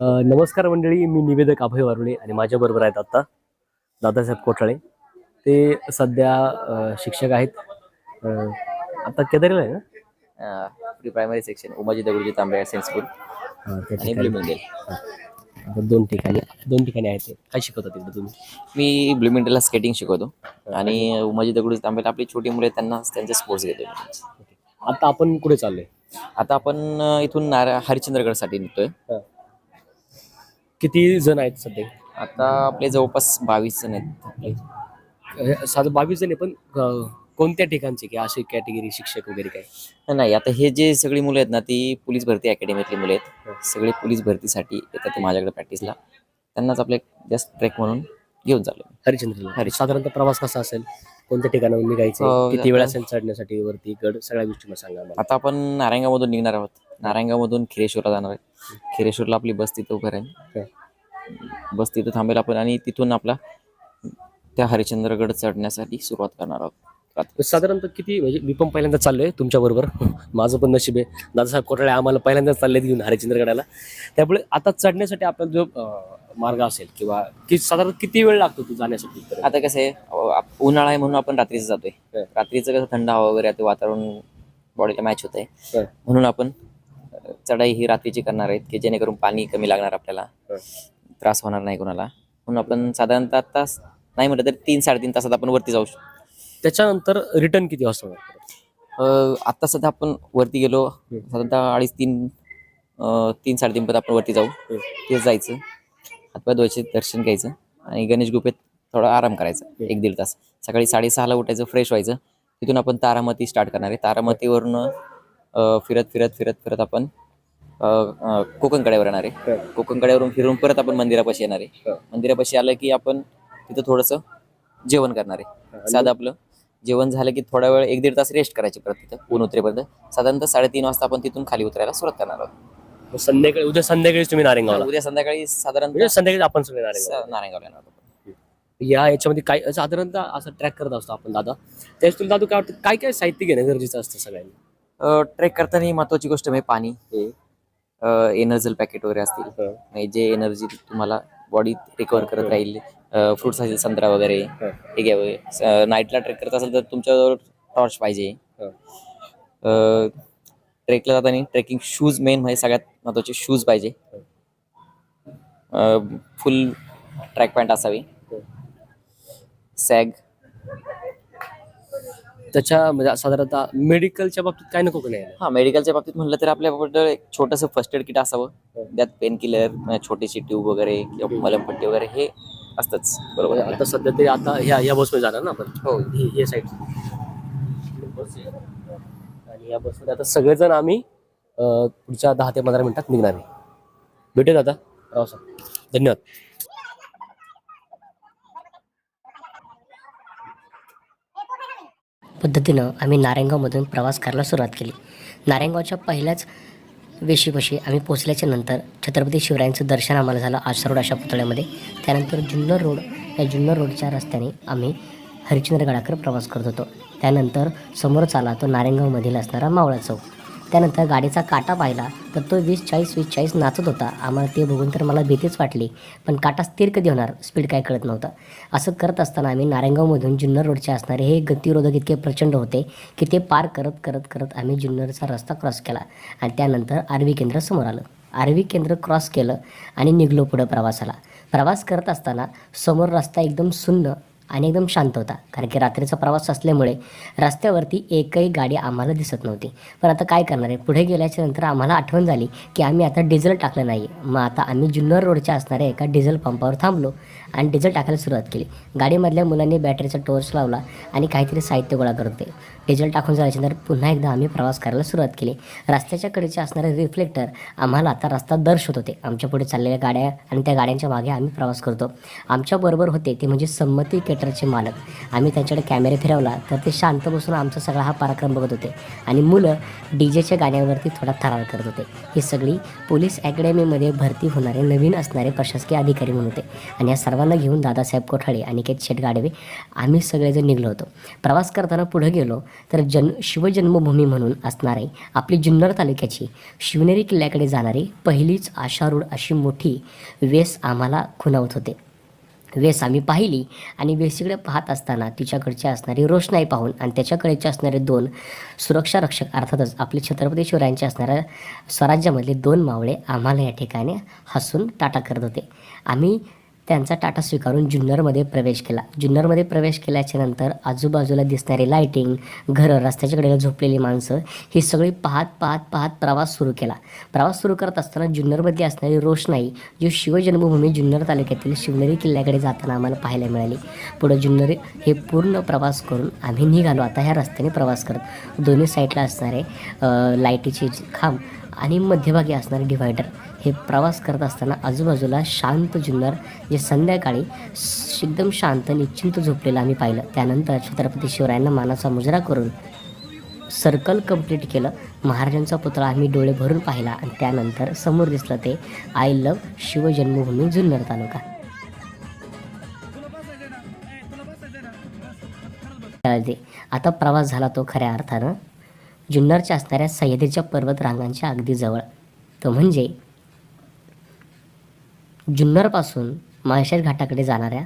नमस्कार मंडळी मी निवेदक अभय वारुळे आणि माझ्याबरोबर आहेत आता दादासाहेब कोठाळे. ते सध्या शिक्षक आहेत. आता केदारीला आहे ना? Pre primary section Umaji Dagduji Tambe Saint school हा, त्या आणि ठिकाणी. ब्लूमिंडेल आता दोन ठिकाणी दोन ठिकाणी आहेत. ते काय शिकवतात तिकडे तुम्ही? मी ब्लूमिंडेलला स्केटिंग शिकवतो आणि उमाजी दगडूजी तांबेला आपली छोटी मुले आहेत, त्यांना त्यांचे स्पोर्ट्स घेतो मी. आता आपण कुठे चाललोय? आता आपण अं, इथून नारा हरिश्चंद्रगडसाठी निघतोय. किती जण आहेत सध्या? आता आपले जवळपास बावीस जण आहेत आपले. अ, बावीस जण आहे पण अ, कोणत्या ठिकाणचे की अशी कॅटेगरी शिक्षक वगैरे काय? नाही आता हे जे सगळी मुलं आहेत ना ती पोलीस भरती अकॅडमीतली मुले आहेत. सगळे पोलीस भरतीसाठी येतात ते माझ्याकडे प्रॅक्टिसला त्यांनाच आपले जस्ट ट्रेक म्हणून घेऊन चाललो हरिश्चंद्रला. हरिश्चंद्र. साधारणतः प्रवास कसा असेल? कोणत्या ठिकाणाहून निघायचं? अ, किती वेळ असेल चढण्यासाठी वरती गड? सगळ्या गोष्टी मला सांगा मला. आता आपण नारायणगावमधून निघणार आहोत. नारायणगावमधून खिरेश्वरला जाणार आहे. खिरेश्वरला आपली बस तिथं उभं राहील. बस तिथं थांबेल आपण आणि तिथून आपला त्या हरिश्चंद्रगड चढण्यासाठी सुरुवात करणार आहोत. रात्री. साधारणतः किती म्हणजे मी पण पहिल्यांदा चाललोय तुमच्या बरोबर. माझं पण नशीब आहे. दादासाहेब कोठाळे आम्हाला पहिल्यांदाच चाललेत घेऊन हरिश्चंद्रगडाला. त्यामुळे आता चढण्यासाठी आपला जो अं, मार्ग असेल किंवा की साधारण किती वेळ लागतो तू जाण्यासाठी इथपर्यंत? आता कसं आहे उन्हाळा आहे म्हणून आपण रात्रीचं जातोय हं. रात्रीचं कसं थंड हवा वगैरे आहे, ते वातावरण बॉडीला मॅच होत आहे हं. म्हणून आपण अं, चढाई ही रात्रीची करणार आहेत की जेणेकरून पाणी कमी लागणार आपल्याला हं. त्रास होणार नाही कोणाला म्हणून आपण साधारणतः तास नाही म्हटलं तरी तीन साडेतीन तासात आपण वरती जाऊ शकतो त्याच्यानंतर रिटर्न किती वाजता होणार? अं, आत्ता सध्या आपण वरती गेलो हं. साधारणतः अडीच तीन अं, तीन साडेतीन पर्यंत आपण वरती जाऊ हं. तेच जायचं हातपाय धुवायचे दर्शन घ्यायचं आणि गणेश गुफेत थोडा आराम करायचा. एक दीड तास. सकाळी साडेसहाला उठायचं फ्रेश व्हायचं. तिथून आपण तारामती स्टार्ट करणार आहे. तारामतीवरून फिरत फिरत फिरत फिरत आपण अं, अं, कोकण कड्यावर येणार आहे. हं. कोकण कड्यावरून फिरून परत आपण मंदिरापाशी येणार आहे. हं. मंदिरापाशी आलं की आपण तिथं थोडंसं जेवण करणार आहे. साधं आपलं जेवण झालं की थोडा वेळ एक दीड तास रेस्ट करायची परत तिथं ऊन उतरेपर्यंत. साधारणतः साडेतीन वाजता आपण तिथून खाली उतरायला सुरुवात करणार आहोत. मग संध्याकाळी उद्या संध्याकाळीच तुम्ही नारेंगावला. उद्या संध्याकाळी म्हणजे संध्याकाळी आपण सगळे नारेंगाव स- नारायणगावला येणार आहोत. या याच्यामध्ये काय साधारणतः असं ट्रॅक करत असतो आपण दादा. त्याच तुला दादू काय वाटतं काय काय साहित्य घेणं गरजेचं असतं सगळ्यांनी? अ, ट्रेक करताना महत्वाची गोष्ट म्हणजे पाणी. एनर्जल पॅकेट वगैरे असतील. हं. म्हणजे जे एनर्जी तुम्हाला बॉडीत रिकवर करत राहील फ्रुट्स असतील संत्रा वगैरे हं. हे घ्यावं. नाईटला ट्रेक करत असेल तर तुमच्याजवळ टॉर्च पाहिजे. हं. ट्रेकला जाताना ट्रेकिंग शूज मेन म्हणजे सगळ्यात महत्त्वाचे शूज पाहिजे. फुल ट्रॅक पॅन्ट असावी. सॅग. त्याच्या म्हणजे साधारणतः मेडिकलच्या बाबतीत काय नको का नाही? हा मेडिकलच्या बाबतीत म्हणलं तर आपल्याबद्दल एक छोटंसं फर्स्ट एड किट असावं. हं. त्यात पेन किलर छोटीशी ट्यूब वगैरे किंवा मलमपट्टी वगैरे हे असतंच. बरोबर. आता सध्या तरी आता ह्या ह्या बसमध्ये जाणार ना आपण? हो. हे हे साईड आणि या बसमध्ये आता सगळेजण आम्ही पुढच्या दहा ते पंधरा मिनिटात निघणार आहे. भेटूया दादा. हो सर धन्यवाद. पद्धतीनं आम्ही नारायणगावमधून प्रवास करायला सुरुवात केली. नारायणगावच्या पहिल्याच वेशीपाशी आम्ही पोचल्याच्या नंतर छत्रपती शिवरायांचं दर्शन आम्हाला झालं आशा अशा पुतळ्यामध्ये. त्यानंतर जुन्नर रोड या जुन्नर रोडच्या रस्त्याने आम्ही हरिश्चंद्रगडाकडे प्रवास करत होतो. त्यानंतर समोरच आला तो नारायणगावमधील असणारा मावळा चौक. त्यानंतर गाडीचा काटा पाहिला तर तो वीस चाळीस वीस चाळीस नाचत होता. आम्हाला ते बघून तर मला भीतीच वाटली पण काटा स्थिर कधी होणार? स्पीड काय कळत नव्हतं. असं करत असताना आम्ही नारायणगावमधून जुन्नर रोडचे असणारे हे गतिरोधक इतके प्रचंड होते की ते पार करत करत करत आम्ही जुन्नरचा रस्ता क्रॉस केला आणि त्यानंतर आरवी केंद्र समोर आलं. आरवी केंद्र क्रॉस केलं आणि निघलो पुढं प्रवासाला. प्रवास करत असताना समोर रस्ता एकदम सुन्न आणि एकदम शांत होता. कारण की रात्रीचा प्रवास असल्यामुळे रस्त्यावरती एकही गाडी आम्हाला दिसत नव्हती. पण आता काय करणार आहे? पुढे गेल्याच्यानंतर आम्हाला आठवण झाली की आम्ही आता डिझेल टाकलं नाही मग आता आम्ही जुन्नर रोडच्या असणाऱ्या एका डिझेल पंपावर थांबलो. आणि डिझेल टाकायला सुरुवात केली. गाडीमधल्या मुलांनी बॅटरीचा टोर्च लावला आणि काहीतरी साहित्य गोळा करत होते डिझेल टाकून झाल्याच्या पुन्हा एकदा आम्ही प्रवास करायला सुरुवात केली. रस्त्याच्या कडेचे असणारे रिफ्लेक्टर आम्हाला आता रस्ता दर्शवत होते. आमच्या पुढे चाललेल्या गाड्या आणि त्या गाड्यांच्या मागे आम्ही प्रवास करतो. आमच्याबरोबर होते ते म्हणजे संमती केटरचे मालक. आम्ही त्यांच्याकडे कॅमेरे फिरवला तर ते शांत बसून आमचा सगळा हा पराक्रम बघत होते. आणि मुलं डी जेच्या गाण्यावरती थोडा थरार करत होते. ही सगळी पोलीस अकॅडमीमध्ये भरती होणारे नवीन असणारे प्रशासकीय अधिकारी म्हणून होते. आणि या सर्वांना घेऊन दादासाहेब कोठाळे अनिकेत शेट गाडवे आम्ही सगळेजण निघलो होतो. प्रवास करताना पुढे गेलो तर जन शिवजन्मभूमी म्हणून असणारे आपली जुन्नर तालुक्याची शिवनेरी किल्ल्याकडे जाणारी पहिलीच आशारूढ अशी मोठी वेस आम्हाला खुणावत होते. वेस आम्ही पाहिली आणि वेसीकडे पाहत असताना तिच्याकडची असणारी रोषणाई पाहून आणि त्याच्याकडेचे असणारे दोन सुरक्षा रक्षक अर्थातच आपले छत्रपती शिवरायांचे असणाऱ्या स्वराज्यामधले दोन मावळे आम्हाला या ठिकाणी हसून टाटा करत होते. आम्ही त्यांचा टाटा स्वीकारून जुन्नरमध्ये प्रवेश केला. जुन्नरमध्ये प्रवेश केल्याच्यानंतर आजूबाजूला दिसणारी लायटिंग घरं रस्त्याच्या कडेला झोपलेली माणसं ही सगळी पाहत पाहत पाहत प्रवास सुरू केला. प्रवास सुरू करत असताना जुन्नरमध्ये असणारी रोषणाई जी शिवजन्मभूमी जुन्नर तालुक्यातील शिवनेरी किल्ल्याकडे जाताना आम्हाला पाहायला मिळाली. पुढं जुन्नर हे पूर्ण प्रवास करून आम्ही निघालो. आता ह्या रस्त्याने प्रवास करत. दोन्ही साईडला असणारे लाईटीचे खांब आणि मध्यभागी असणारे डिवायडर हे प्रवास करत असताना आजूबाजूला शांत जुन्नर जे संध्याकाळी एकदम शांत निश्चिंत झोपलेलं आम्ही पाहिलं. त्यानंतर छत्रपती शिवरायांना मानाचा मुजरा करून सर्कल कंप्लीट केलं. महाराजांचा पुतळा आम्ही डोळे भरून पाहिला आणि त्यानंतर समोर दिसलं ते आय लव शिवजन्मभूमी जुन्नर तालुका. आता प्रवास झाला तो खऱ्या अर्थानं जुन्नरच्या असणाऱ्या सह्याद्रीच्या पर्वत रांगांच्या अगदी जवळ. तो म्हणजे जुन्नरपासून माळशेर घाटाकडे जाणाऱ्या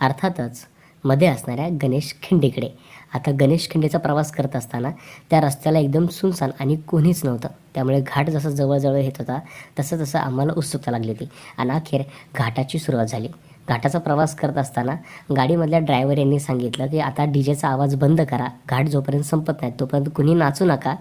अर्थातच मध्ये असणाऱ्या गणेश खिंडीकडे. आता गणेश खिंडीचा प्रवास करत असताना त्या रस्त्याला एकदम सुनसान आणि कोणीच नव्हतं. त्यामुळे घाट जसा जवळजवळ येत होता तसं तसं आम्हाला उत्सुकता लागली होती. आणि अखेर घाटाची सुरुवात झाली. घाटाचा प्रवास करत असताना गाडीमधल्या ड्रायव्हर यांनी सांगितलं की आता डीजेचा आवाज बंद करा. घाट जोपर्यंत संपत नाही तोपर्यंत कुणी नाचू नका.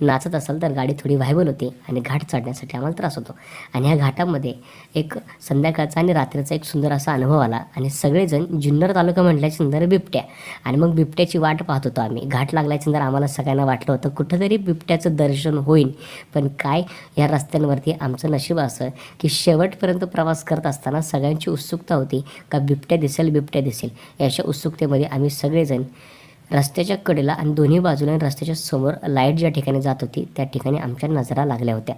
नाचत असाल तर गाडी थोडी व्हायबल होते आणि घाट चढण्यासाठी आम्हाला त्रास होतो. आणि ह्या घाटामध्ये एक संध्याकाळचा आणि रात्रीचा एक सुंदर असा अनुभव आला आणि सगळेजण जुन्नर तालुका म्हटल्याच्या नंतर बिबट्या. आणि मग बिबट्याची वाट पाहत होतो आम्ही. घाट लागल्याच्या नंतर आम्हाला सगळ्यांना वाटलं होतं कुठंतरी बिबट्याचं दर्शन होईल पण काय या रस्त्यांवरती आमचं नशीब असं की शेवटपर्यंत प्रवास करत असताना सगळ्यांची उत्सुकता होती. का बिबट्या दिसेल बिबट्या दिसेल. याच्या उत्सुकतेमध्ये आम्ही सगळेजण रस्त्याच्या कडेला आणि दोन्ही बाजूला आणि रस्त्याच्या समोर लाइट ज्या ठिकाणी जात होती त्या ठिकाणी आमच्या नजरा लागल्या होत्या.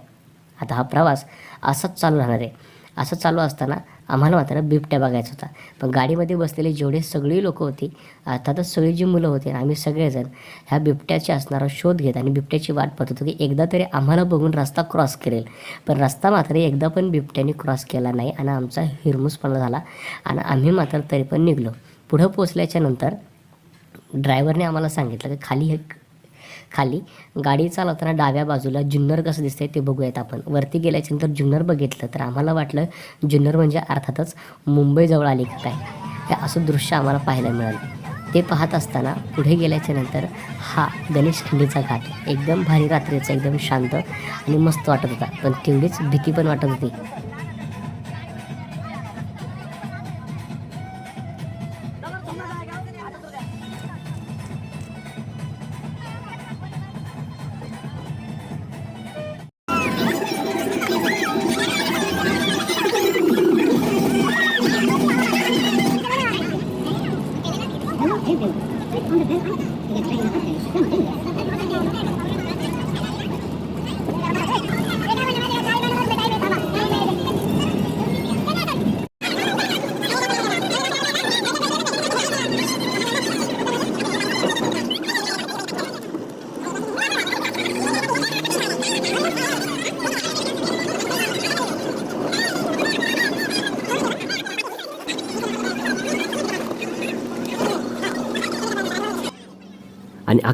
आता हा प्रवास असाच चालू राहणार आहे. असं चालू असताना आम्हाला मात्र बिबट्या बघायचा होता. पण गाडीमध्ये बसलेले जेवढे सगळी लोकं होती अर्थातच सगळी जी मुलं होती आम्ही सगळेजण ह्या बिबट्याची असणारा शोध घेत आणि बिबट्याची वाट पाहत होतो की एकदा तरी आम्हाला बघून रस्ता क्रॉस करेल. पण रस्ता मात्र एकदा पण बिबट्याने क्रॉस केला नाही आणि आमचा हिरमुसपणा झाला आणि आम्ही मात्र तरी पण निघलो. पुढं पोचल्याच्यानंतर ड्रायव्हरने आम्हाला सांगितलं की खाली एक खाली. गाडी चालवताना डाव्या बाजूला जुन्नर कसं दिसतंय ते बघूयात आपण. वरती गेल्याच्यानंतर जुन्नर बघितलं तर आम्हाला वाटलं जुन्नर म्हणजे अर्थातच मुंबईजवळ आली का काय? असं दृश्य आम्हाला पाहायला मिळालं. ते पाहत असताना पुढे गेल्याच्यानंतर हा गणेश खिंडीचा घाट. एकदम भारी रात्रीचा एकदम शांत आणि मस्त वाटत होता. पण तेवढीच भीती पण वाटत होती.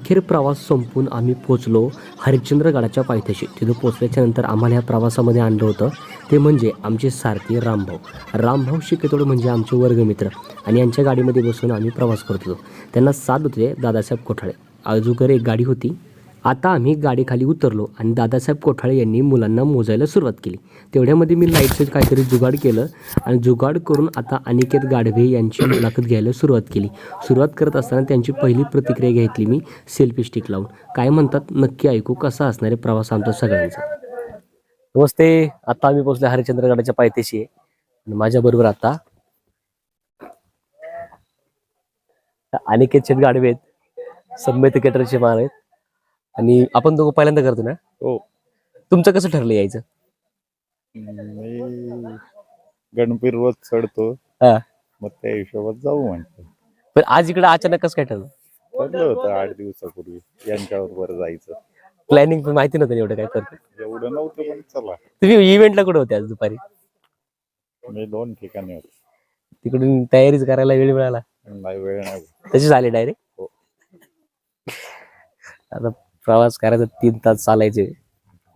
अखेर प्रवास संपून आम्ही पोचलो हरिश्चंद्रगडाच्या पायथ्याशी. तिथं पोचल्याच्या नंतर आम्हाला या प्रवासामध्ये आणलं होतं. ते म्हणजे आमचे सारथी रामभाऊ. रामभाऊ शिकेतोड म्हणजे आमचे वर्गमित्र. आणि यांच्या गाडीमध्ये बसून आम्ही प्रवास करत होतो. त्यांना साथ होते दादासाहेब कोठाळे आजूकर एक गाडी होती. आता आम्ही गाडीखाली उतरलो आणि दादासाहेब कोठाळे यांनी मुलांना मोजायला सुरुवात केली. तेवढ्यामध्ये मी लाईटचं काहीतरी जुगाड केलं आणि जुगाड करून आता अनिकेत गाढवे यांची मुलाखत घ्यायला सुरुवात केली. सुरुवात करत असताना त्यांची पहिली प्रतिक्रिया घेतली मी सेल्फी स्टिक लावून. काय म्हणतात? नक्की ऐकू कसा असणार आहे प्रवास आमचा सगळ्यांचा? नमस्ते आता आम्ही पोहोचले हरिश्चंद्रगडाच्या पायथ्याशी. आणि माझ्याबरोबर आता अनिकेत शेट गाडवे आहेत. संमेत केटरचे मार आहेत. आणि आपण दोघं पहिल्यांदा करतो ना? हो. तुमचं कसं ठरलं यायचं? मी गणपती रोज चढतो. हा. मग त्या हिशोबात जाऊ म्हणतो. पण आज इकडे अचानक कसं काय ठरलं? ठरलं होतं आठ दिवसापूर्वी यांच्याबरोबर जायचं. प्लॅनिंग पण माहिती नव्हतं एवढं काय करतो. एवढं नव्हतं पण चला. तुम्ही इव्हेंटला कुठे होते आज दुपारी? मी दोन ठिकाणी होतो. तिकडून तयारीच करायला वेळ मिळाला. नाही वेळ नाही. तशी झाली डायरेक्ट? हो. आता प्रवास करायचा तीन तास चालायचे.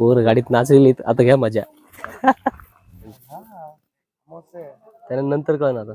पोर गाडीत नाचलेली आता घ्या मजा. त्यानंतर कळ ना आता.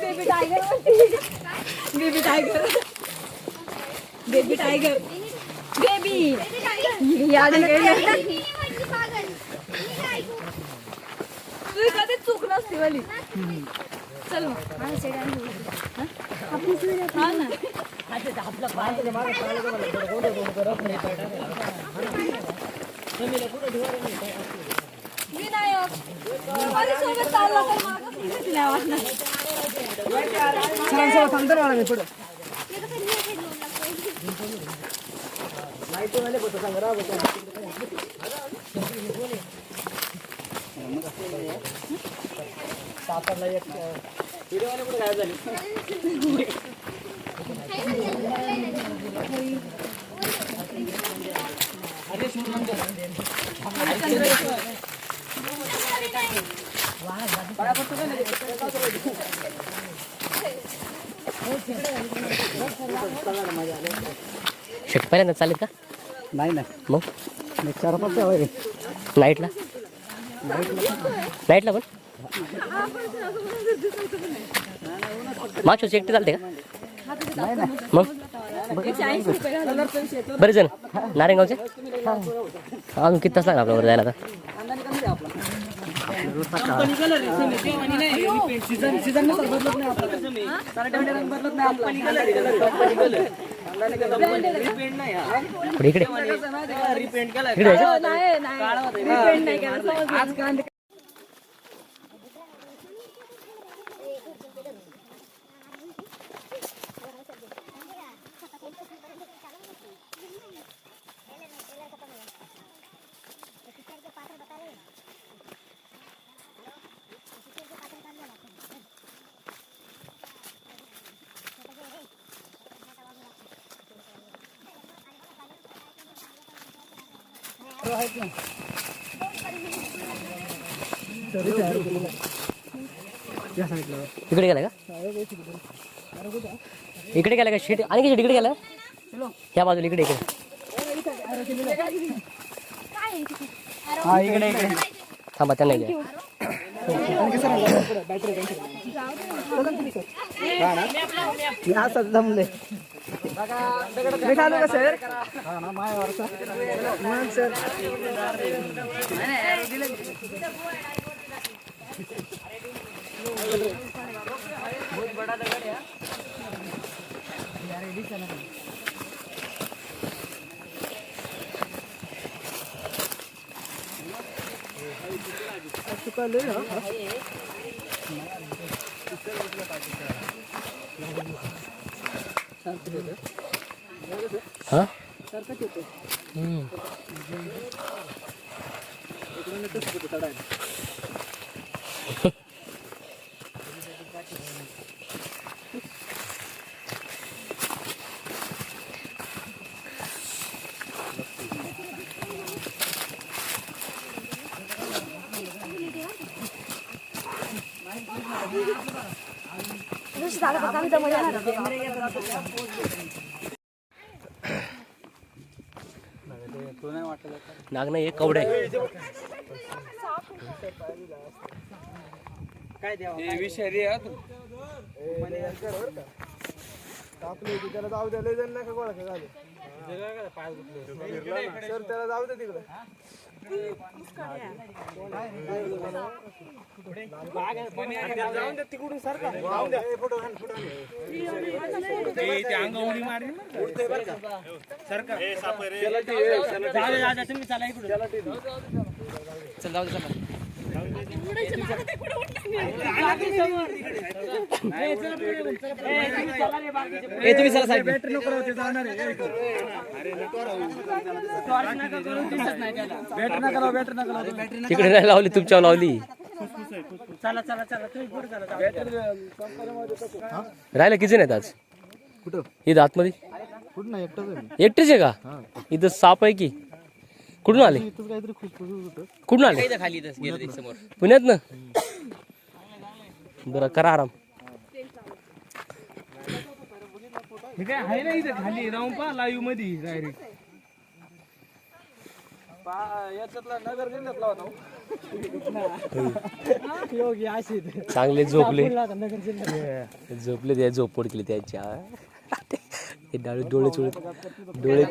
Baby tiger baby tiger baby tiger baby याद तुझी कधी चूक असते वाली चल मग हा ना विनायक माझ्यासोबत चालला तर मागं फिरत नाही वाटणार शेट पहिल्यांदा चालेल का? नाही ना मग? मी चार पाच. नाईटला नाईटला पण? मागच्या एकटे चालते का? मग? बरेच जण. नारायणगावचे? अजून किती तास लागला आपल्यावर जायला आता? इकडे. इकडे. जायचं? नाही नाही. Depend नाही केलं, इकडे गेला का? इकडे गेला का? शेट आणि शेट इकडे गेला ह्या बाजूला इकडे इकडे. हा इकडे इकडे. थांबा त्यांना घ्या. मी असं जमले सर. बहुत बड़ा दगड हा ना मायावरचा मग सर हा हां? हम्म. नाग नाही एक कवडे की त्याला जाऊ द्या लय जण नका गोळा का झाले त्याला जाऊ दे तिकडे. जाऊन द्या तिकडून सारखा जाऊन द्या फोटो घाल फोटो चल जाऊ दे चला. ए तुम्ही चला साईड बॅटरी नको राहते जाणार आहे बॅटरी नका लावू बॅटरी नका लावू तिकडे नाही लावली तुमच्यावर लावली चला चला चला. तुम्ही पुढे चला बॅटरी कंपनीमध्ये किती आहेत आज? कुठं? इथं आतमध्ये? कुठं? नाही एकटाच एकटेच आहे का? इथं साप आहे की? कुठून आले? इथंच काहीतरी खुशखुश होतं. कुठून आले? खाली समोर. पुण्यात ना? बरं करा आराम. हे काय आहे ना इथे खाली? राहून पहा लाईव्हमध्ये डायरेक्ट हो. चांगले झोपले. झोपले त्या झोपड केली त्याच्या. हे डोळे डोळे चुळे डोळे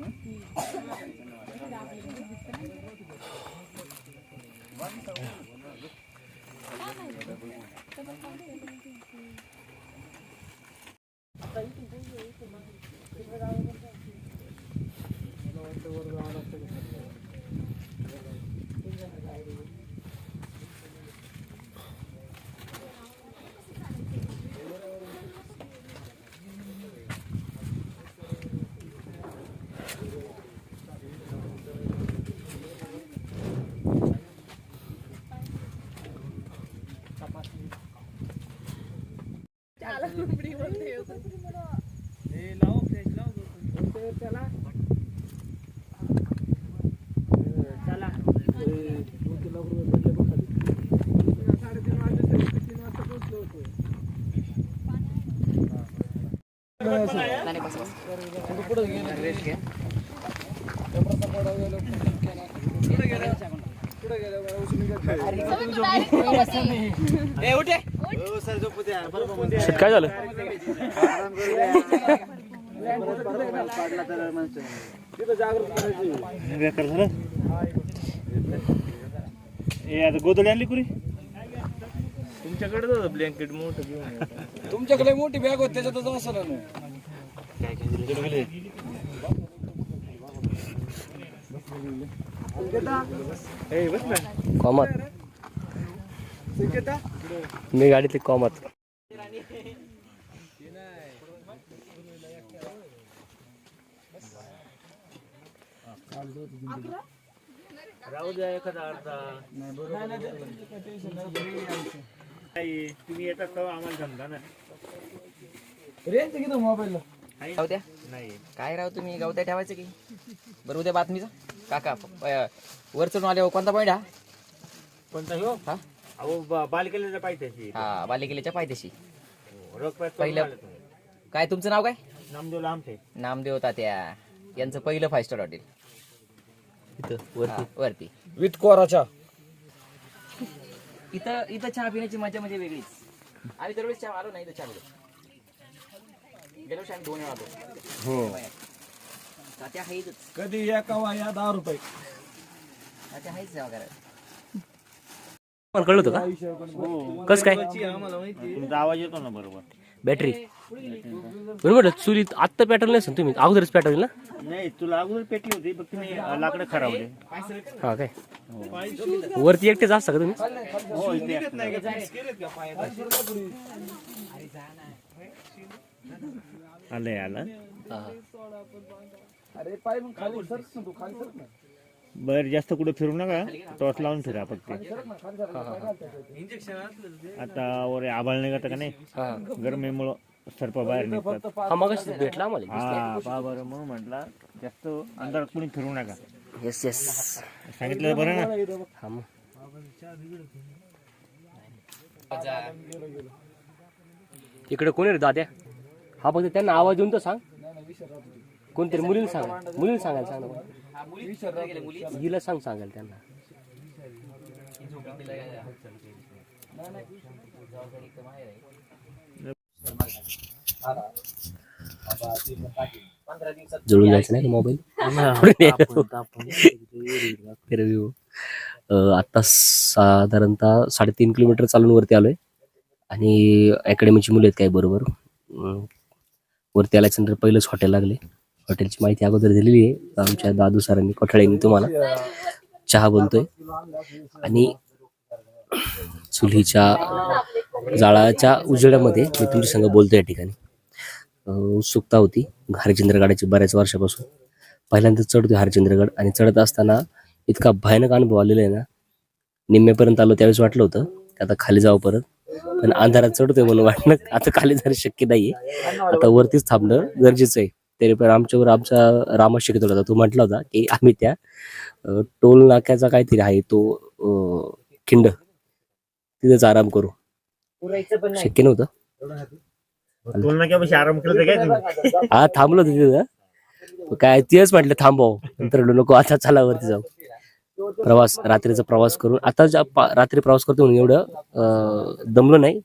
Thank you. हे लाव फ्रेश लाव त्याला चला. साडेतीन वाजता तीन वाजता पोहोचलो होतो पुढे रेस्ट घ्या पुढे गेलं. पुढे गेलं उठे. शेट काय झालं? बेकार झालं ए आता गोदडी आणली कुरी तुमच्याकडे ब्लँकेट मोठं घेऊन तुमच्याकडे मोठी बॅग होती त्याच्यातच असं ना ए बस ना कॉमात मी गाडीतली कॉमात राहू द्या एखादा अर्धा नाही, तुम्ही येतात तेव्हा आम्हाला समजा ना रेंज किती मोबाईलला द्या नाही काय राव तुम्ही? गावत्या ठेवायचं की? बरं उद्या बातमीचा. काका अं, वर चढून आल्यावर कोणता पॉईंट हा? कोणता हो हा? अहो बा- बालकेला पाहिजे त्याची. हा बालेकिल्ल्याच्या पायदेशी रोख पहिलं काय तुमचं नाव काय? नामदेव लांबते नामदेव तात्या. यांचं पहिलं फाय स्टार हॉटेल हा, वरती. विथ कोराच्या. इथं इथं चहा पिण्याची मजा म्हणजे वेगळीच. आम्ही दरवेळेस चहा आलो नाही इथं चहा पिलो. गेलो आम्ही दोन वेळा आलो. हो. तात्या कधी या कवा या दहा रुपये. तात्या आहेच सेवा करायला पण कळलं होतं का? कस काय? आम्हाला माहिती तुमचा आवाज येतो ना बरोबर. बॅटरी बरं म्हटलं चुलीत आत्ता पॅटर्न नसेल तुम्ही. अगोदरच पॅटर्न ना? नाही तुला अगोदर पेटली होती फक्त मी लाकडं खरावले हा काय? वरती एकटेच असता का तुम्ही? हो इथे आलंय आलं. अरे पाय मग खाली सरक ना तू खाली सरक ना. बर जास्त कुठे फिरू नका. टॉर्च लावून फिरा फक्त. आता वर आभाळ नाही का नाही? गरमीमुळं सर्प बाहेर निघतात. हा मग भेटला आम्हाला हा पहा बरं म्हणून म्हटलं जास्त अंधारात कोणी फिरू नका. येस येस सांगितलं बरं ना? हा मग. इकडे कोणी रे दाद्या? हा फक्त त्यांना आवाज देऊन तर सांग. कोणतरी मुलीला सांग. मुलीला सांगायला सांग. हिला सांग सांगायला त्यांना. जळून जायचं नाही मोबाईल रिव्ह्यू आता साधारणतः साडेतीन किलोमीटर चालून वरती आलोय. आणि अकॅडमीची मुलं आहेत काय बरोबर. वरती आल्याच्यानंतर पहिलंच हॉटेल लागले. हॉटेलची माहिती अगोदर दिलेली आहे. आमच्या दादू सरांनी कोठाळ्यांनी तुम्हाला चहा बनतोय. आणि चुलीच्या जाळाच्या उजेडामध्ये मी तुमच्या संग बोलतोय या ठिकाणी. उत्सुकता होती हरिचंद्रगडाची बऱ्याच वर्षापासून. पहिल्यांदा चढतोय हरिचंद्रगड आणि चढत असताना इतका भयानक अनुभव आलेला आहे ना. निम्म्यापर्यंत आलो त्यावेळेस वाटलं होतं की आता खाली जावं परत. पण अंधारात चढतोय म्हणून वाटणं आता खाली जाणं शक्य नाहीये. आता वरतीच थांबणं गरजेचं आहे. तरी पण आमच्यावर आमचा रामा शिकत होता. तो म्हटला होता की आम्ही त्या टोल नाक्याचा काहीतरी आहे तो खिंड. तिथेच आराम करू. शक्य नव्हतं. टोल नाक्यापाशी आराम केला तर काय तुम्ही? हा थांबलो होतो तिथं. काय तेच म्हटलं थांबव नंतर नको आता चला वरती जाऊ. प्रवास रात्रीचा प्रवास करून. आता ज्या रात्री प्रवास करतो म्हणून एवढं दमलो नाही.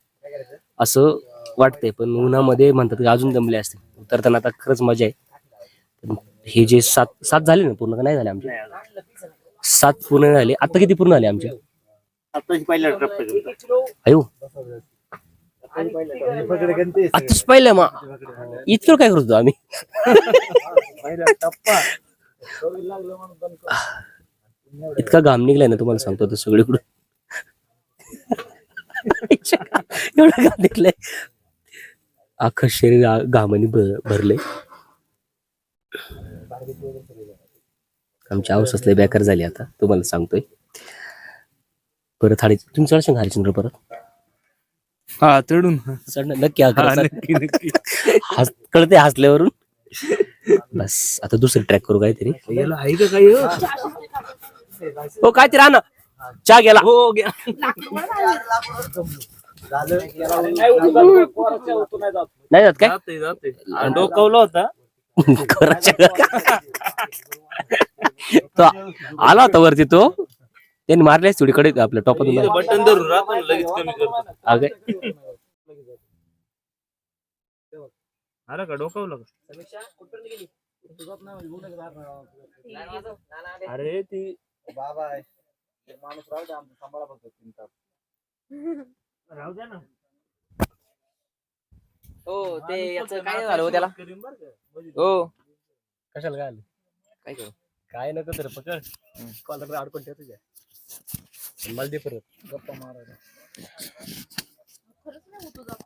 असं वाटतंय पण उन्हामध्ये म्हणतात की अजून दमले असते उतरताना आता खरंच मजा आहे. हे जे सात सात झाले ना पूर्ण का नाही झाले आमचे? सात पूर्ण झाले. आता किती पूर्ण झाले आमचे? अयो. आताच पाहिलं मग इतकं काय करतो आम्ही? इतका घाम निघलाय ना तुम्हाला सांगतो तर सगळीकडून. एवढा घाम निघलाय. अख्खं शरीर घामाने भरले आमची अवस्था लय बेकार झाली आता तुम्हाला सांगतोय. परत हाडी तुम्ही चढशाल का हरिश्चंद्र परत. हा चढून. चढणं नक्की हा हा, हस कळते हसल्यावरून. बस आता दुसरी ट्रॅक करू काहीतरी. याला आहे का काही हो? हो काहीतरी आणा. चहा गेला. हो घ्या. नाही जात काय? जाते जाते डोकावला होता. तो आला होता वरती तो. त्यांनी मारलेच थोडी कडे आपल्या टॉपातून बटन धरून राहतो लगेच कमी करतो. अगे. आला का डोकावलं का? अरे ती बाबा आहे माणूस राहू दे आमचा सांभाळा फक्त तीन तास. राहू द्या ना. हो ते याचं काय झालं हो त्याला? हो. कशाला काय आलं? काय करू? काय नको तर पकड. कॉलर अडकून ठेव तुझ्या. मला दे परत. गप्पा मारायला खरंच नाही होतो जात.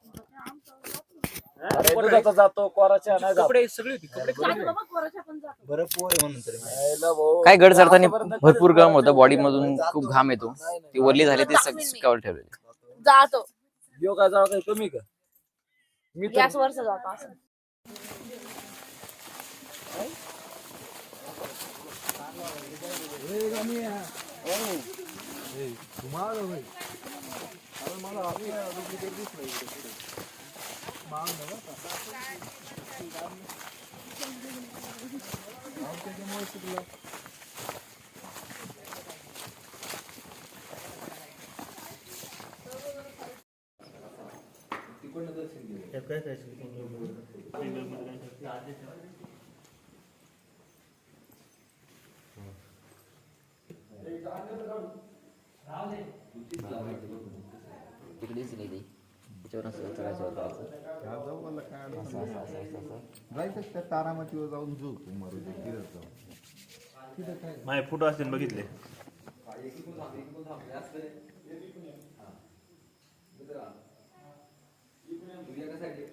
अरे दुधाचा कोराच्या नाही जात. कपडे सगळे होते कपडे जातो बाबा, कोराच्या पण जातो. बरं पोय म्हणून तरी. यायला भाऊ. काय गड चढताना भरपूर गरम होतं बॉडी. मधून खूप घाम येतो. ती वरली झाली ती सग- सुकावर ठेवलेली. जातो. योगा जावा काही कमी का? मी तर गॅस वरच जातो असं. तिकडेच गेली त्याच्यावर असं चढायचं होतं. जायचं त्या तारामतीवर जाऊन झोप मारू दे तिथं जाऊ माझे फोटो असतील बघितले Obrigado.